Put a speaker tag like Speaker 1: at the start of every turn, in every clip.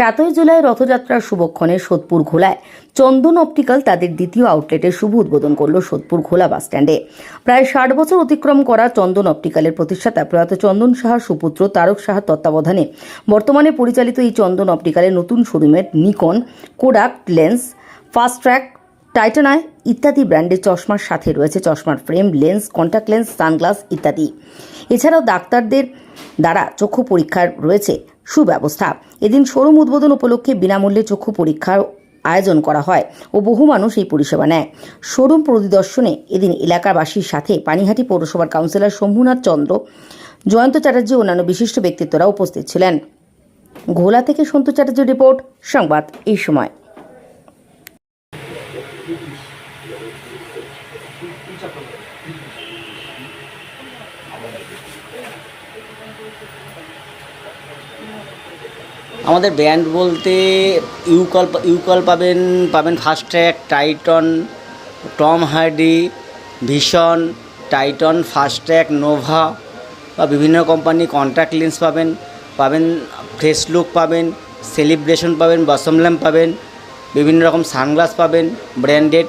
Speaker 1: সাতই জুলাই রথযাত্রার শুভক্ষণে সোদপুর ঘোলায়। চন্দন অপটিক্যাল তাদের দ্বিতীয় আউটলেটের শুভ উদ্বোধন করল সোদপুর ঘোলা বাসস্ট্যান্ডে প্রায় ষাট বছর অতিক্রম করা চন্দন অপটিক্যালের প্রতিষ্ঠাতা প্রয়াত চন্দন সাহার সুপুত্র, তারক সাহার তত্ত্বাবধানে বর্তমানে পরিচালিত এই চন্দন অপটিক্যালের নতুন শোরুমের Nikon, Kodak, lens fast track টাইটানায় ইত্যাদি ব্র্যান্ডের চশমার সাথে রয়েছে চশমার frame, lens contact lens, sunglass ইত্যাদি। এছাড়াও ডাক্তারদের দ্বারা চক্ষু পরীক্ষার রয়েছে সুব্যবস্থা। এদিন শোরুম উদ্বোধন উপলক্ষে বিনামূল্যে চক্ষু পরীক্ষার আয়োজন করা হয় ও বহু মানুষ এই পরিষেবা নেয়। শোরুম পরিদর্শনে এদিন এলাকাবাসীর সাথে পানিহাটি পৌরসভার কাউন্সিলর শম্ভুনাথ চন্দ্র, জয়ন্ত চ্যাটার্জি অন্যান্য বিশিষ্ট ব্যক্তিত্বরা উপস্থিত ছিলেন। ঘোলা থেকে সন্তু চ্যাটার্জি রিপোর্ট, সংবাদ এই সময়।
Speaker 2: আমাদের ব্র্যান্ড বলতে ইউকল ইউকল পাবেন পাবেন Fastrack, Titan, Tom Hardy vision Titan Fastrack, Nova বা বিভিন্ন কোম্পানি কন্ট্যাক্ট লেন্স পাবেন পাবেন ফ্রেশ লুক পাবেন, সেলিব্রেশন পাবেন, বসম ল্যাম্প পাবেন, বিভিন্ন রকম সানগ্লাস পাবেন, ব্র্যান্ডেড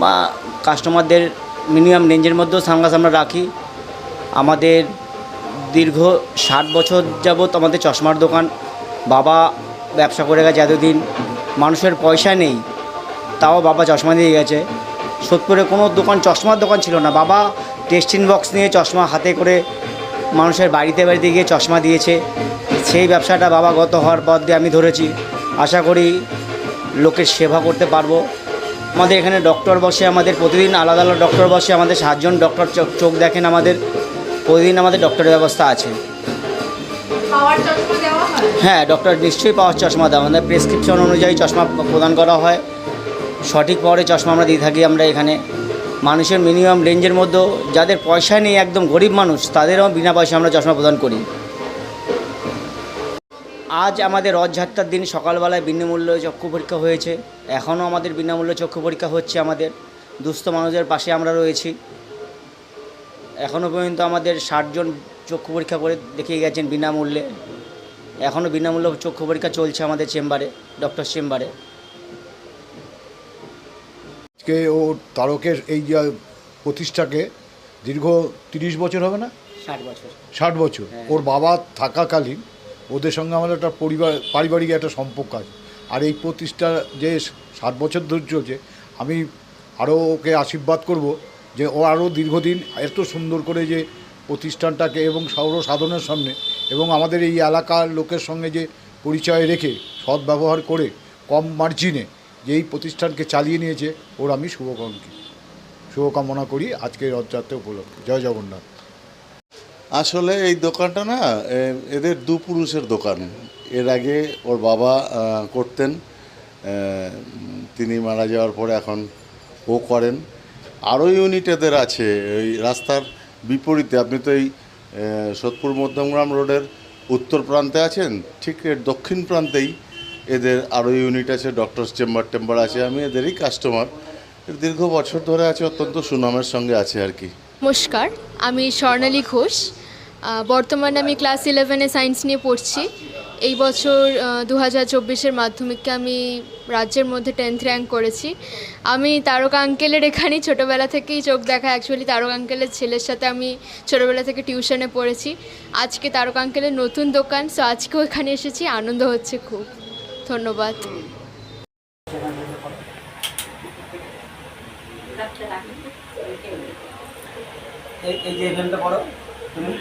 Speaker 2: বা কাস্টমারদের মিনিমাম রেঞ্জের মধ্যেও সানগ্লাস আমরা রাখি। আমাদের দীর্ঘ ষাট বছর যাবৎ আমাদের চশমার দোকান। বাবা ব্যবসা করে গেছে এতদিন, মানুষের পয়সা নেই, তাও বাবা চশমা দিয়ে গেছে। সোদপুরে কোনো দোকান, চশমার দোকান ছিল না। বাবা টেস্টিং বক্স নিয়ে চশমা হাতে করে মানুষের বাড়িতে বাড়িতে গিয়ে চশমা দিয়েছে। সেই ব্যবসাটা বাবা গত হওয়ার পর দিয়ে আমি ধরেছি। আশা করি লোকের সেবা করতে পারব। আমাদের এখানে ডক্টর বসে আমাদের প্রতিদিন আলাদা আলাদা ডক্টর বসে আমাদের সাতজন ডক্টর চোখ দেখেন আমাদের। প্রতিদিন আমাদের ডক্টরের ব্যবস্থা আছে।
Speaker 3: হয়?
Speaker 2: ডক্টর নিশ্চয়ই পাওয়ার চশমা দেওয়া আমাদের প্রেসক্রিপশন অনুযায়ী চশমা প্রদান করা হয়। সঠিক পাওয়ারে চশমা আমরা দিয়ে থাকি আমরা এখানে। মানুষের মিনিমাম রেঞ্জের মধ্যেও যাদের পয়সা নেই, একদম গরিব মানুষ, তাদেরও বিনা পয়সা আমরা চশমা প্রদান করি। আজ আমাদের রথযাত্রার দিন সকালবেলায় বিনামূল্যে চক্ষু পরীক্ষা হয়েছে। এখনও আমাদের বিনামূল্যে চক্ষু পরীক্ষা হচ্ছে আমাদের। দুস্থ মানুষের পাশে আমরা রয়েছি। এখনও পর্যন্ত আমাদের ষাটজন চক্ষু পরীক্ষা করে দেখিয়ে গেছেন বিনামূল্যে। এখনও বিনামূল্যে চক্ষু পরীক্ষা চলছে আমাদের চেম্বারে ডক্টর চেম্বারে।
Speaker 4: আজকে ও তারকের এই যে প্রতিষ্ঠাকে দীর্ঘ তিরিশ বছর হবে না?
Speaker 2: ষাট বছর।
Speaker 4: ষাট বছর।
Speaker 2: হ্যাঁ।
Speaker 4: ওর বাবা থাকাকালীন ওদের সঙ্গে আমাদের একটা পরিবার পারিবারিক একটা সম্পর্ক আছে। আর এই প্রতিষ্ঠা যে ষাট বছর ধরে চলছে আমি আরও ওকে আশীর্বাদ করব যে ও আরও দীর্ঘদিন এত সুন্দর করে যে প্রতিষ্ঠানটাকে এবং সৌর সাধনের সামনে এবং আমাদের এই এলাকার লোকের সঙ্গে যে পরিচয় রেখে, সৎ ব্যবহার করে, কম মার্জিনে যে এই প্রতিষ্ঠানকে চালিয়ে নিয়েছে, ওর আমি শুভকামনা শুভকামনা করি আজকে রথযাত্রা উপলক্ষে। জয় জগন্নাথ।
Speaker 5: আসলে এই দোকানটা না এদের দু পুরুষের দোকান। এর আগে ওর বাবা করতেন তিনি মারা যাওয়ার পরে এখন ও করেন। আরও ইউনিট এদের আছে ওই রাস্তার বিপরীতে, আপনি তো এই সোদপুর মধ্যমগ্রাম রোডের উত্তর প্রান্তে আছেন, ঠিক এর দক্ষিণ প্রান্তেই এদের আরও ইউনিট আছে ডক্টরস চেম্বার টেম্বার আছে, আমি এদেরই কাস্টমার দীর্ঘ বছর ধরে আছে, অত্যন্ত সুনামের সঙ্গে আছে আর কি।
Speaker 6: নমস্কার, আমি স্বর্ণালী ঘোষ। বর্তমানে আমি ক্লাস ইলেভেনে সায়েন্স নিয়ে পড়ছি। এই বছর দু হাজার চব্বিশের মাধ্যমিককে আমি রাজ্যের মধ্যে টেন্থ র্যাঙ্ক করেছি। আমি তারক আঙ্কেলের এখানেই ছোটোবেলা থেকেই চোখ দেখা অ্যাকচুয়ালি তারক আঙ্কেলের ছেলের সাথে আমি ছোটোবেলা থেকে টিউশনে পড়েছি। আজকে তারক আঙ্কেলের নতুন দোকান সো আজকেও এখানে এসেছি, আনন্দ হচ্ছে খুব। ধন্যবাদ।
Speaker 2: এই যে এখানটা পড়ো, তুমি?